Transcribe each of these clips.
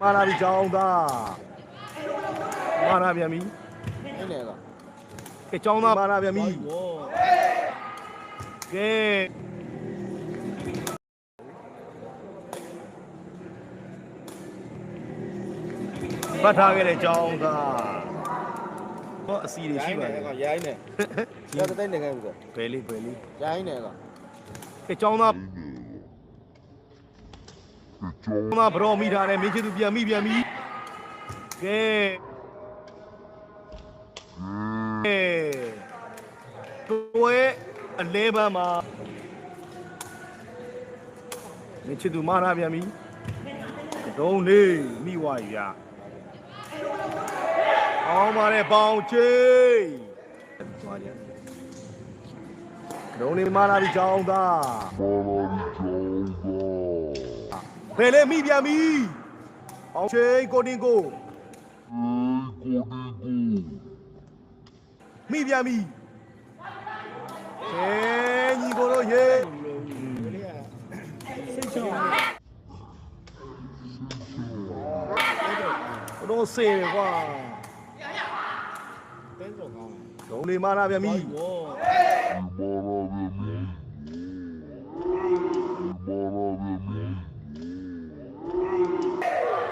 မာလာပြီကြောင်းသားမာလာပြန်ပြီအဲ့လေကကဲကြောင်းသားမာလာပြန်ပြီဘောကဲပတ်ထားခဲ့တဲ့ကြောင်းသားဟောအစီတွေရှိရိုင်းပါနေတယ်ကရိုင်းနေရတဲ့တိုင်းနေခဲ့ပြီဘယ်လေးဘယ်လေးရိုင်းနေကကဲကြောင်းသား ကျောင်းသားဘရောမိထားတယ်မင်းချစ်သူပြန်မိပြန်ပြီကဲကဲတွဲအလဲပန်းမှာမင်းချစ်သူမာနာပြန်ပြီဒုံလေးမိဝါရအောင်ပါတဲ့ပေါင်ချင်းသွားကြဒုံလေးမာနာပြီကြောင်းသား ဘယ်လဲမိပြန်ပြီအောင်ချင်းကိုတင်ကိုမိပြန်ပြီကဲညီကိုတို့ရေလေးကစိတ်ချောင်းတို့စေတယ်ကွာတင်းစောကောင်းဒုံလေးမာနာပြန်ပြီ ဘော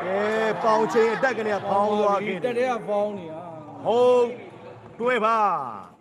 ကဲ ပေါင်ချင်းအတက်ကနေဖောင်းသွားခင်တက်တဲ့ကဖောင်းနေဟာဟုတ်တွဲပါ